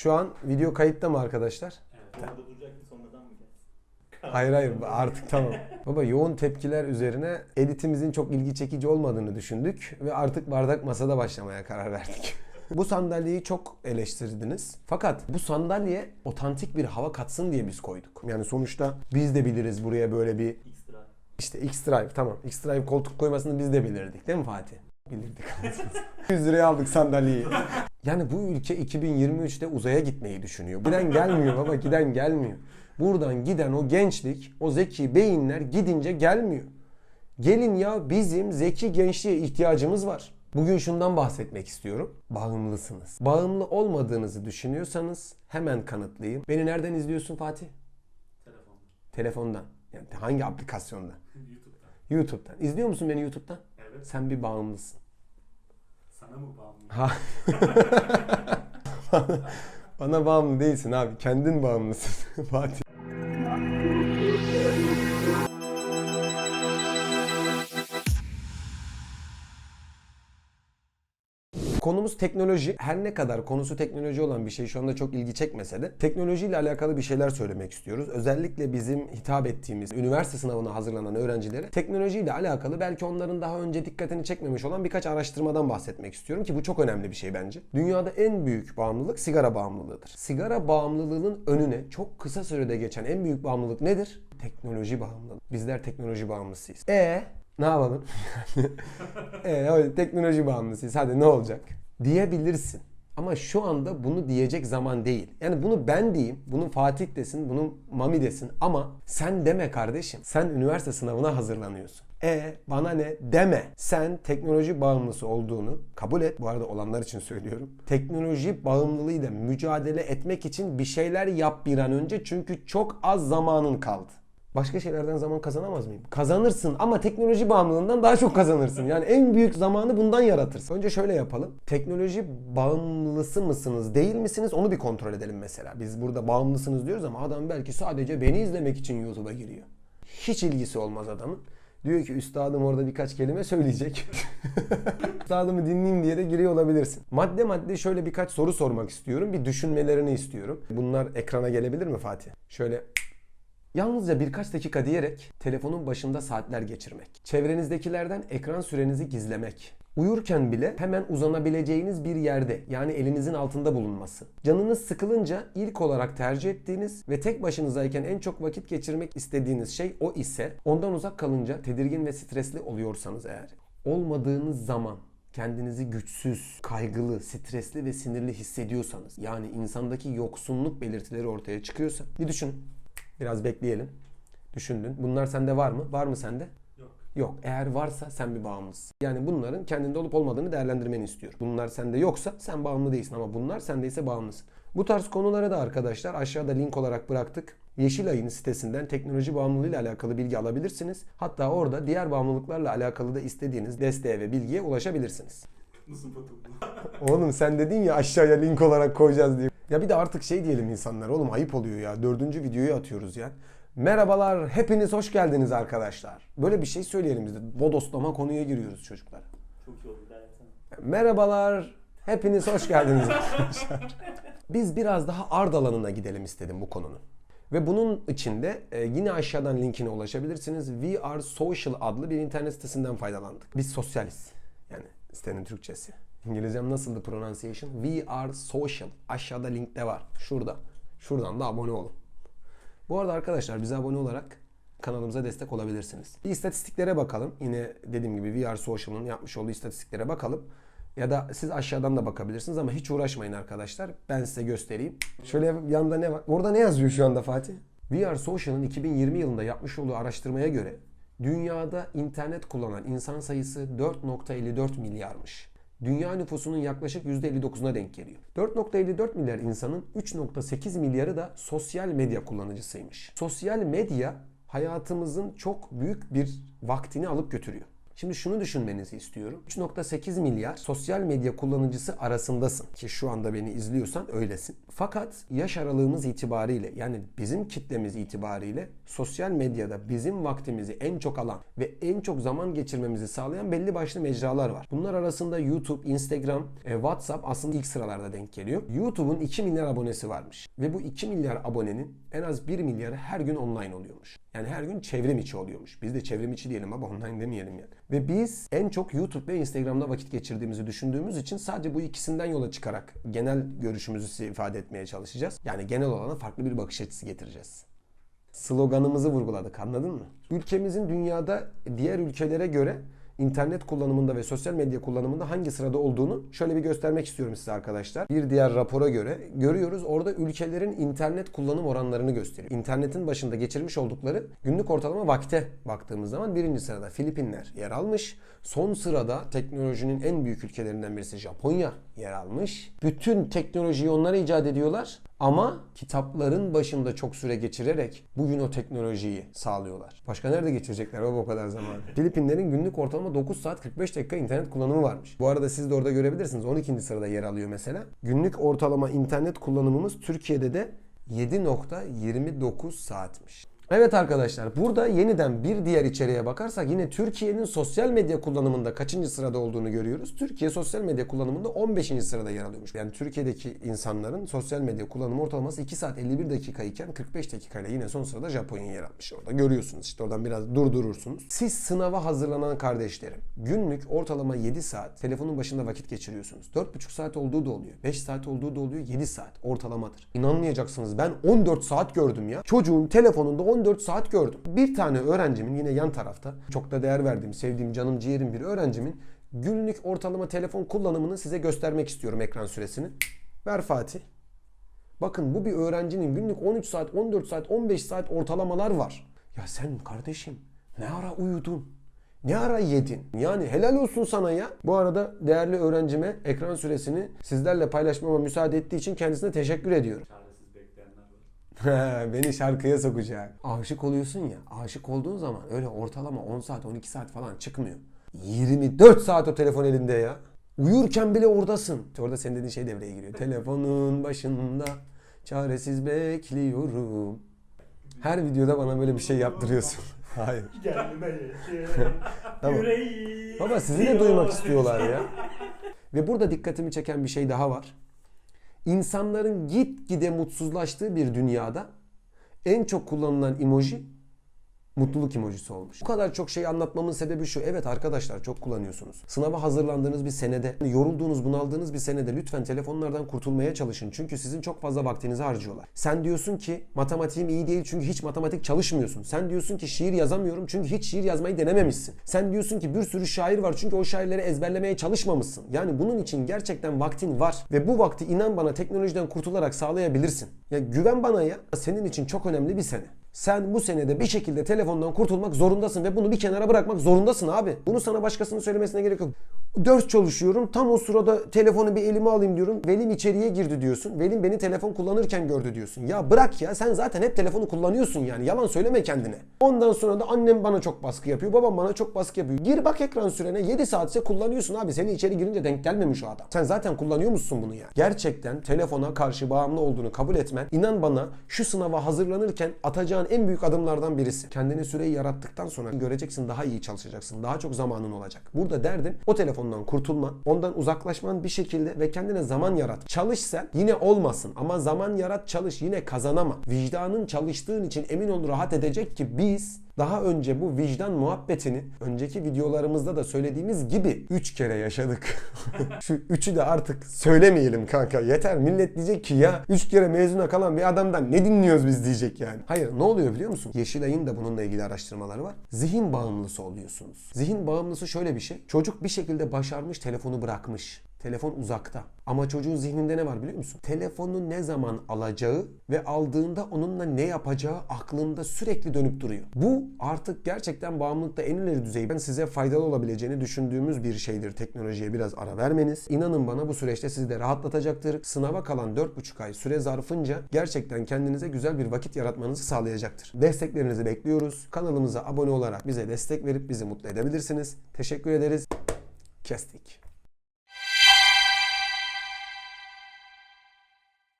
Şu an video kayıtta mı arkadaşlar? Evet. Orada duracaktı sonradan mı gelsin? Hayır hayır artık tamam. Baba yoğun tepkiler üzerine editimizin çok ilgi çekici olmadığını düşündük ve artık bardak masada başlamaya karar verdik. bu sandalyeyi çok eleştirdiniz. Fakat bu sandalye otantik bir hava katsın diye biz koyduk. Yani sonuçta biz de biliriz buraya böyle bir işte X-Drive tamam. X-Drive koltuk koymasını biz de bilirdik değil mi Fatih? Bilirdik. 100 liraya aldık sandalyeyi. Yani bu ülke 2023'te uzaya gitmeyi düşünüyor. Giden gelmiyor baba giden gelmiyor. Buradan giden o gençlik, o zeki beyinler gidince gelmiyor. Gelin ya bizim zeki gençliğe ihtiyacımız var. Bugün şundan bahsetmek istiyorum. Bağımlısınız. Bağımlı olmadığınızı düşünüyorsanız hemen kanıtlayayım. Beni nereden izliyorsun Fatih? Telefonda. Telefondan. Yani hangi aplikasyonda? YouTube'dan. YouTube'dan. İzliyor musun beni YouTube'dan? Evet. Sen bir bağımlısın. Sana mı bağımlı? Ha. Bana bağımlı değilsin abi. Kendin bağımlısın Fatih. Konumuz teknoloji. Her ne kadar konusu teknoloji olan bir şey şu anda çok ilgi çekmese de teknolojiyle alakalı bir şeyler söylemek istiyoruz. Özellikle bizim hitap ettiğimiz üniversite sınavına hazırlanan öğrencilere teknolojiyle alakalı belki onların daha önce dikkatini çekmemiş olan birkaç araştırmadan bahsetmek istiyorum ki bu çok önemli bir şey bence. Dünyada en büyük bağımlılık sigara bağımlılığıdır. Sigara bağımlılığının önüne çok kısa sürede geçen en büyük bağımlılık nedir? Teknoloji bağımlılığı. Bizler teknoloji bağımlısıyız. E ne yapalım? e, hadi teknoloji bağımlısıyız. Hadi ne olacak? Diyebilirsin. Ama şu anda bunu diyecek zaman değil. Yani bunu ben diyeyim, bunu Fatih desin, bunu Mami desin ama sen deme kardeşim. Sen üniversite sınavına hazırlanıyorsun. E bana ne deme. Sen teknoloji bağımlısı olduğunu kabul et. Bu arada olanlar için söylüyorum. Teknoloji bağımlılığıyla mücadele etmek için bir şeyler yap bir an önce çünkü çok az zamanın kaldı. Başka şeylerden zaman kazanamaz mıyım? Kazanırsın ama teknoloji bağımlılığından daha çok kazanırsın. Yani en büyük zamanı bundan yaratırsın. Önce şöyle yapalım. Teknoloji bağımlısı mısınız, değil misiniz? Onu bir kontrol edelim mesela. Biz burada bağımlısınız diyoruz ama adam belki sadece beni izlemek için YouTube'a giriyor. Hiç ilgisi olmaz adamın. Diyor ki üstadım orada birkaç kelime söyleyecek. Üstadımı dinleyeyim diye de giriyor olabilirsin. Madde madde şöyle birkaç soru sormak istiyorum. Bir düşünmelerini istiyorum. Bunlar ekrana gelebilir mi Fatih? Şöyle Yalnızca birkaç dakika diyerek telefonun başında saatler geçirmek. Çevrenizdekilerden ekran sürenizi gizlemek. Uyurken bile hemen uzanabileceğiniz bir yerde yani elinizin altında bulunması. Canınız sıkılınca ilk olarak tercih ettiğiniz ve tek başınızayken en çok vakit geçirmek istediğiniz şey o ise ondan uzak kalınca tedirgin ve stresli oluyorsanız eğer. Olmadığınız zaman kendinizi güçsüz, kaygılı, stresli ve sinirli hissediyorsanız yani insandaki yoksunluk belirtileri ortaya çıkıyorsa bir düşün. Biraz bekleyelim. Düşündün. Bunlar sende var mı? Var mı sende? Yok. Yok. Eğer varsa sen bir bağımlısın. Yani bunların kendinde olup olmadığını değerlendirmeni istiyorum. Bunlar sende yoksa sen bağımlı değilsin ama bunlar sendeyse bağımlısın. Bu tarz konuları da arkadaşlar aşağıda link olarak bıraktık. Yeşilay'ın sitesinden teknoloji bağımlılığı ile alakalı bilgi alabilirsiniz. Hatta orada diğer bağımlılıklarla alakalı da istediğiniz desteğe ve bilgiye ulaşabilirsiniz. Oğlum sen dedin ya aşağıya link olarak koyacağız diye. Ya bir de artık şey diyelim insanlar oğlum ayıp oluyor ya. Dördüncü videoyu atıyoruz ya. Merhabalar hepiniz hoş geldiniz arkadaşlar. Böyle bir şey söyleyelim biz de. Bodoslama konuya giriyoruz çocuklar. Çok iyi oldu. Gayet. Merhabalar hepiniz hoş geldiniz arkadaşlar. Biz biraz daha ard alanına gidelim istedim bu konunun. Ve bunun için de e, yine aşağıdan linkine ulaşabilirsiniz. We Are Social adlı bir internet sitesinden faydalandık. Biz sosyaliz. Yani sitenin Türkçesi. İngilizcem nasıldı pronunciation? We Are Social. Aşağıda linkte var. Şurada. Şuradan da abone olun. Bu arada arkadaşlar bize abone olarak kanalımıza destek olabilirsiniz. İstatistiklere bakalım. Yine dediğim gibi Are Social'ın yapmış olduğu istatistiklere bakalım. Ya da siz aşağıdan da bakabilirsiniz ama hiç uğraşmayın arkadaşlar. Ben size göstereyim. Şöyle yanda ne var? Orada ne yazıyor şu anda Fatih? Are Social'ın 2020 yılında yapmış olduğu araştırmaya göre dünyada internet kullanan insan sayısı 4.54 milyarmış. Dünya nüfusunun yaklaşık %59'una denk geliyor. 4.54 milyar insanın 3.8 milyarı da sosyal medya kullanıcısıymış. Sosyal medya hayatımızın çok büyük bir vaktini alıp götürüyor. Şimdi şunu düşünmenizi istiyorum. 3.8 milyar sosyal medya kullanıcısı arasındasın ki şu anda beni izliyorsan öylesin. Fakat yaş aralığımız itibariyle yani bizim kitlemiz itibariyle sosyal medyada bizim vaktimizi en çok alan ve en çok zaman geçirmemizi sağlayan belli başlı mecralar var. Bunlar arasında YouTube, Instagram, e, WhatsApp aslında ilk sıralarda denk geliyor. YouTube'un 2 milyar abonesi varmış. Ve bu 2 milyar abonenin en az 1 milyarı her gün online oluyormuş. Yani her gün çevrim içi oluyormuş. Biz de çevrim içi diyelim ama online demeyelim yani. Ve biz en çok YouTube ve Instagram'da vakit geçirdiğimizi düşündüğümüz için sadece bu ikisinden yola çıkarak genel görüşümüzü ifade etmeye çalışacağız. Yani genel olana farklı bir bakış açısı getireceğiz. Sloganımızı vurguladık anladın mı? Ülkemizin dünyada diğer ülkelere göre internet kullanımında ve sosyal medya kullanımında hangi sırada olduğunu şöyle bir göstermek istiyorum size arkadaşlar. Bir diğer rapora göre görüyoruz orada ülkelerin internet kullanım oranlarını gösteriyor. İnternetin başında geçirmiş oldukları günlük ortalama vakte baktığımız zaman birinci sırada Filipinler yer almış. Son sırada teknolojinin en büyük ülkelerinden birisi Japonya yer almış. Bütün teknolojiyi onlar icat ediyorlar ama kitapların başında çok süre geçirerek bugün o teknolojiyi sağlıyorlar. Başka nerede geçirecekler baba o kadar zaman? Filipinlerin günlük ortalama 9 saat 45 dakika internet kullanımı varmış. Bu arada siz de orada görebilirsiniz. 12. sırada yer alıyor mesela. Günlük ortalama internet kullanımımız Türkiye'de de 7.29 saatmiş. Evet arkadaşlar burada yeniden bir diğer içeriğe bakarsak yine Türkiye'nin sosyal medya kullanımında kaçıncı sırada olduğunu görüyoruz. Türkiye sosyal medya kullanımında 15. sırada yer alıyormuş. Yani Türkiye'deki insanların sosyal medya kullanımı ortalaması 2 saat 51 dakika iken 45 dakikayla yine son sırada Japonya yer almış. Orada görüyorsunuz işte oradan biraz durdurursunuz. Siz sınava hazırlanan kardeşlerim günlük ortalama 7 saat telefonun başında vakit geçiriyorsunuz. 4,5 saat olduğu da oluyor. 5 saat olduğu da oluyor. 7 saat ortalamadır. İnanmayacaksınız ben 14 saat gördüm ya. Çocuğun telefonunda 14 saat gördüm. Bir tane öğrencimin yine yan tarafta çok da değer verdiğim, sevdiğim, canım ciğerim bir öğrencimin günlük ortalama telefon kullanımını size göstermek istiyorum ekran süresini. Ver Fatih. Bakın bu bir öğrencinin günlük 13 saat, 14 saat, 15 saat ortalamalar var. Ya sen kardeşim ne ara uyudun? Ne ara yedin? Yani helal olsun sana ya. Bu arada değerli öğrencime ekran süresini sizlerle paylaşmama müsaade ettiği için kendisine teşekkür ediyorum. Beni şarkıya sokacak. Aşık oluyorsun ya. Aşık olduğun zaman öyle ortalama 10 saat 12 saat falan çıkmıyor. 24 saat o telefon elinde ya. Uyurken bile oradasın. Orada senin dediğin şey devreye giriyor. Telefonun başında çaresiz bekliyorum. Her videoda bana böyle bir şey yaptırıyorsun. Hayır. Tamam. Baba sizi de duymak istiyorlar ya. Ve burada dikkatimi çeken bir şey daha var. İnsanların gitgide mutsuzlaştığı bir dünyada en çok kullanılan emoji mutluluk emojisi olmuş. Bu kadar çok şey anlatmamın sebebi şu. Evet arkadaşlar çok kullanıyorsunuz. Sınava hazırlandığınız bir senede, yorulduğunuz, bunaldığınız bir senede lütfen telefonlardan kurtulmaya çalışın. Çünkü sizin çok fazla vaktinizi harcıyorlar. Sen diyorsun ki matematiğim iyi değil çünkü hiç matematik çalışmıyorsun. Sen diyorsun ki şiir yazamıyorum çünkü hiç şiir yazmayı denememişsin. Sen diyorsun ki bir sürü şair var çünkü o şairleri ezberlemeye çalışmamışsın. Yani bunun için gerçekten vaktin var ve bu vakti inan bana teknolojiden kurtularak sağlayabilirsin. Ya güven bana ya. Senin için çok önemli bir sene. Sen bu senede bir şekilde telefondan kurtulmak zorundasın ve bunu bir kenara bırakmak zorundasın abi. Bunu sana başkasının söylemesine gerek yok. Ders çalışıyorum. Tam o sırada telefonu bir elime alayım diyorum. Velim içeriye girdi diyorsun. Velim beni telefon kullanırken gördü diyorsun. Ya bırak ya sen zaten hep telefonu kullanıyorsun yani. Yalan söyleme kendine. Ondan sonra da annem bana çok baskı yapıyor. Babam bana çok baskı yapıyor. Gir bak ekran sürene 7 saatse kullanıyorsun abi. Seni içeri girince denk gelmemiş o adam. Sen zaten kullanıyor musun bunu ya? Gerçekten telefona karşı bağımlı olduğunu kabul etmen inan bana şu sınava hazırlanırken atacağın en büyük adımlardan birisi. Kendine süreyi yarattıktan sonra göreceksin daha iyi çalışacaksın. Daha çok zamanın olacak. Burada derdim o telefondan kurtulman, ondan uzaklaşman bir şekilde ve kendine zaman yarat. Çalış sen yine olmasın ama zaman yarat çalış yine kazanama. Vicdanın çalıştığın için emin ol rahat edecek ki biz daha önce bu vicdan muhabbetini önceki videolarımızda da söylediğimiz gibi 3 kere yaşadık. Şu üçü de artık söylemeyelim kanka. Yeter millet diyecek ki ya 3 kere mezuna kalan bir adamdan ne dinliyoruz biz diyecek yani. Hayır ne oluyor biliyor musun? Yeşilay'ın da bununla ilgili araştırmaları var. Zihin bağımlısı oluyorsunuz. Zihin bağımlısı şöyle bir şey. Çocuk bir şekilde başarmış telefonu bırakmış. Telefon uzakta. Ama çocuğun zihninde ne var biliyor musun? Telefonu ne zaman alacağı ve aldığında onunla ne yapacağı aklında sürekli dönüp duruyor. Bu artık gerçekten bağımlılıkta en ileri düzeyden size faydalı olabileceğini düşündüğümüz bir şeydir. Teknolojiye biraz ara vermeniz. İnanın bana bu süreçte sizi de rahatlatacaktır. Sınava kalan 4,5 ay süre zarfınca gerçekten kendinize güzel bir vakit yaratmanızı sağlayacaktır. Desteklerinizi bekliyoruz. Kanalımıza abone olarak bize destek verip bizi mutlu edebilirsiniz. Teşekkür ederiz. Kestik.